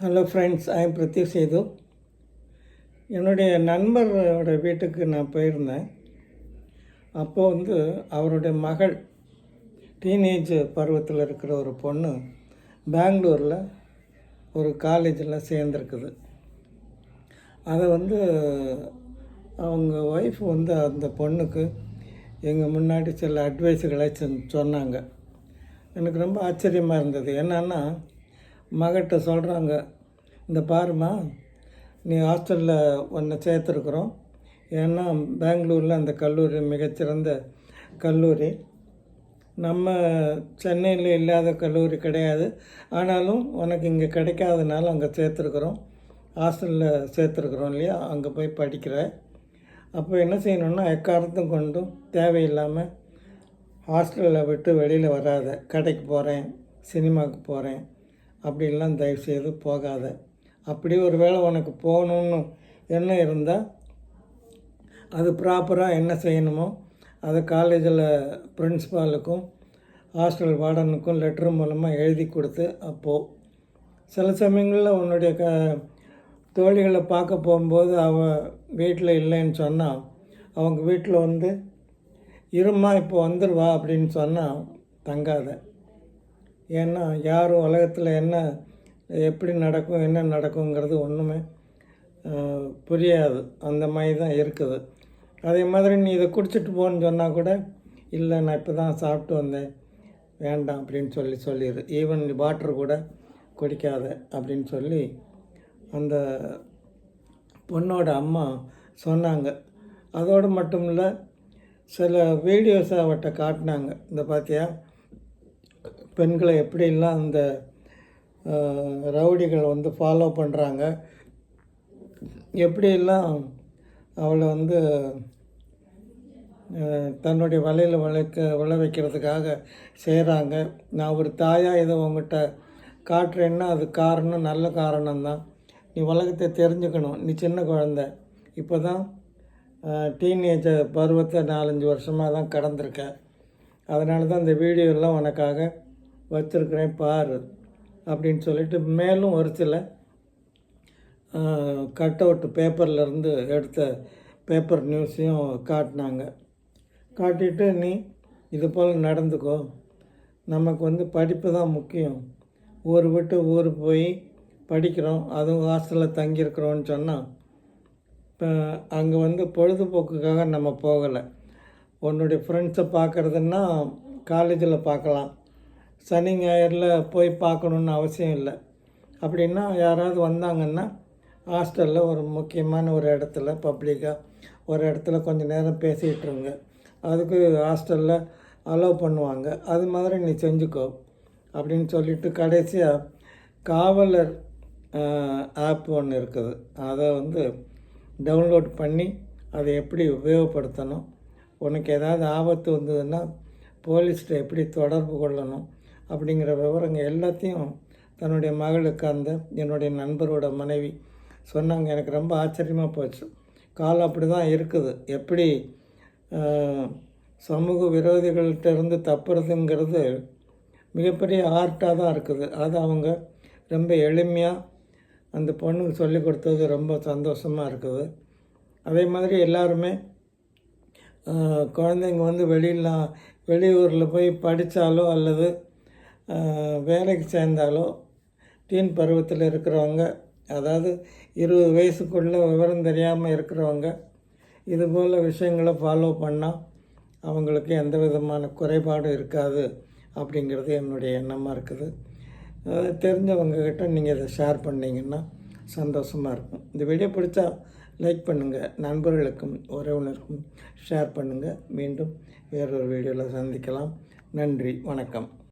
Hello friends I am Prathyu Sethu என்னுடைய நண்பரோட வீட்டுக்கு நான் போயிருந்தேன். அப்போது வந்து அவருடைய மகள் டீனேஜ் பருவத்தில் இருக்கிற ஒரு பொண்ணு பெங்களூரில் ஒரு காலேஜில் சேர்ந்துருக்குது. அதை வந்து அவங்க ஒய்ஃப் வந்து அந்த பொண்ணுக்கு எங்கள் முன்னாடி சில அட்வைஸுகளை சென்- சொன்னாங்க. எனக்கு ரொம்ப ஆச்சரியமாக இருந்தது. என்னன்னா மகிட்ட சொல்கிறாங்க இந்த பாருமா நீ ஹாஸ்டலில் ஒன்றை சேர்த்துருக்குறோம். ஏன்னா பெங்களூரில் அந்த கல்லூரி மிகச்சிறந்த கல்லூரி. நம்ம சென்னையில் இல்லாத கல்லூரி கிடையாது. ஆனாலும் உனக்கு இங்கே கிடைக்காதனால அங்கே சேர்த்துருக்குறோம். ஹாஸ்டலில் சேர்த்துருக்குறோம் இல்லையா? அங்கே போய் படிக்கிற. அப்போ என்ன செய்யணும்னா எக்காரத்தும் கொண்டும் தேவையில்லாமல் ஹாஸ்டலில் விட்டு வெளியில் வராத. கடைக்கு போகிறேன் சினிமாவுக்கு போகிறேன் அப்படின்லாம் தயவுசெய்து போகாத. அப்படி ஒரு வேளை உனக்கு போகணுன்னு எண்ணம் இருந்தால் அது ப்ராப்பராக என்ன செய்யணுமோ அதை காலேஜில் பிரின்ஸ்பாலுக்கும் ஹாஸ்டல் வார்டனுக்கும் லெட்டர் மூலமாக எழுதி கொடுத்து அப்போது சில சமயங்களில் உன்னுடைய க தோழிகளை பார்க்க போகும்போது அவள் வீட்டில் இல்லைன்னு சொன்னால் அவங்க வீட்டில் வந்து இருமா இப்போ வந்துடுவா அப்படின்னு சொன்னால் தங்காத. ஏன்னா யாரும் உலகத்தில் என்ன எப்படி நடக்கும் என்ன நடக்குங்கிறது ஒன்றுமே புரியாது. அந்த மாதிரி தான் இருக்குது. அதே மாதிரி நீ இதை குடிச்சிட்டு போன்னு சொன்னால் கூட இல்லை நான் இப்போ தான் சாப்பிட்டு வந்தேன். வேண்டாம் அப்படின்னு சொல்லி சொல்லிடு ஈவன் வாட்டர் கூட குடிக்காத அப்படின்னு சொல்லி அந்த பொண்ணோட அம்மா சொன்னாங்க. அதோடு மட்டும் இல்லை சில வீடியோஸை அவட்ட காட்டினாங்க. இந்த பார்த்தியா பெண்களை எப்படிலாம் அந்த ரவுடிகள் வந்து ஃபாலோ பண்ணுறாங்க எப்படியெல்லாம் அவளை வந்து தன்னுடைய வலையில் வளைக்க விளை வைக்கிறதுக்காக செய்கிறாங்க நான் ஒரு தாயாக இதை உங்ககிட்ட காட்டுறேன்னா அது காரணம் நல்ல காரணம்தான். நீ உலகத்தை தெரிஞ்சுக்கணும். நீ சின்ன குழந்த. இப்போ தான் டீனேஜ் பருவத்தை நாலஞ்சு வருஷமாக தான் கடந்திருக்க. அதனால தான் இந்த வீடியோலாம் உனக்காக வச்சுருக்கிறேன் பாரு அப்படின்னு சொல்லிட்டு மேலும் ஒரு சில கட் அவுட் பேப்பர்லேருந்து எடுத்த பேப்பர் நியூஸையும் காட்டினாங்க. காட்டிட்டு நீ இது போல் நடந்துக்கோ. நமக்கு வந்து படிப்பு தான் முக்கியம். ஊர் விட்டு ஊர் போய் படிக்கிறோம். அதுவும் ஹாஸ்டலில் தங்கியிருக்கிறோன்னு சொன்னால் இப்போ அங்கே வந்து பொழுதுபோக்குக்காக நம்ம போகலை. உன்னுடைய ஃப்ரெண்ட்ஸை பார்க்குறதுன்னா காலேஜில் பார்க்கலாம். சனி ஞாயிறில் போய் பார்க்கணுன்னு அவசியம் இல்லை. அப்படின்னா யாராவது வந்தாங்கன்னா ஹாஸ்டலில் ஒரு முக்கியமான ஒரு இடத்துல பப்ளிக்காக ஒரு இடத்துல கொஞ்சம் நேரம் பேசிகிட்ருங்க அதுக்கு ஹாஸ்டலில் அலோவ் பண்ணுவாங்க. அது மாதிரி நீ செஞ்சுக்கோ. அப்படின்னு சொல்லிட்டு கடைசியாக காவலர் ஆப் ஒன்று இருக்குது. அதை வந்து டவுன்லோட் பண்ணி அதை எப்படி உபயோகப்படுத்தணும்? உனக்கு ஏதாவது ஆபத்து வந்ததுன்னா போலீஸ்கிட்ட எப்படி தொடர்பு கொள்ளணும்? அப்படிங்கிற விவரங்கள் எல்லாத்தையும் தன்னுடைய மகளுக்கு அந்த என்னுடைய நண்பரோட மனைவி சொன்னாங்க. எனக்கு ரொம்ப ஆச்சரியமாக போச்சு. காலம் அப்படி தான் இருக்குது. எப்படி சமூக விரோதிகள்கிட்ட இருந்து தப்புறதுங்கிறது மிகப்பெரிய ஆர்ட்டாக தான் இருக்குது. அது அவங்க ரொம்ப எளிமையாக அந்த பொண்ணுக்கு சொல்லி கொடுத்தது ரொம்ப சந்தோஷமாக இருக்குது. அதே மாதிரி எல்லாருமே குழந்தைங்க வந்து வெளியில் வெளியூரில் போய் படித்தாலோ அல்லது வேலைக்கு சேர்ந்தாலோ டீன் பருவத்தில் இருக்கிறவங்க அதாவது இருபது வயசுக்குள்ளே விவரம் தெரியாமல் இருக்கிறவங்க இது போல் விஷயங்களை ஃபாலோ பண்ணால் அவங்களுக்கு எந்த விதமான குறைபாடும் இருக்காது அப்படிங்கிறது என்னுடைய எண்ணமாக இருக்குது. தெரிஞ்சவங்கக்கிட்ட நீங்கள் இதை ஷேர் பண்ணிங்கன்னா சந்தோஷமாக இருக்கும். இந்த வீடியோ பிடிச்சா லைக் பண்ணுங்கள் நண்பர்களுக்கும் உறவினருக்கும் ஷேர் பண்ணுங்கள் மீண்டும் வேறொரு வீடியோவில் சந்திக்கலாம். நன்றி. வணக்கம்.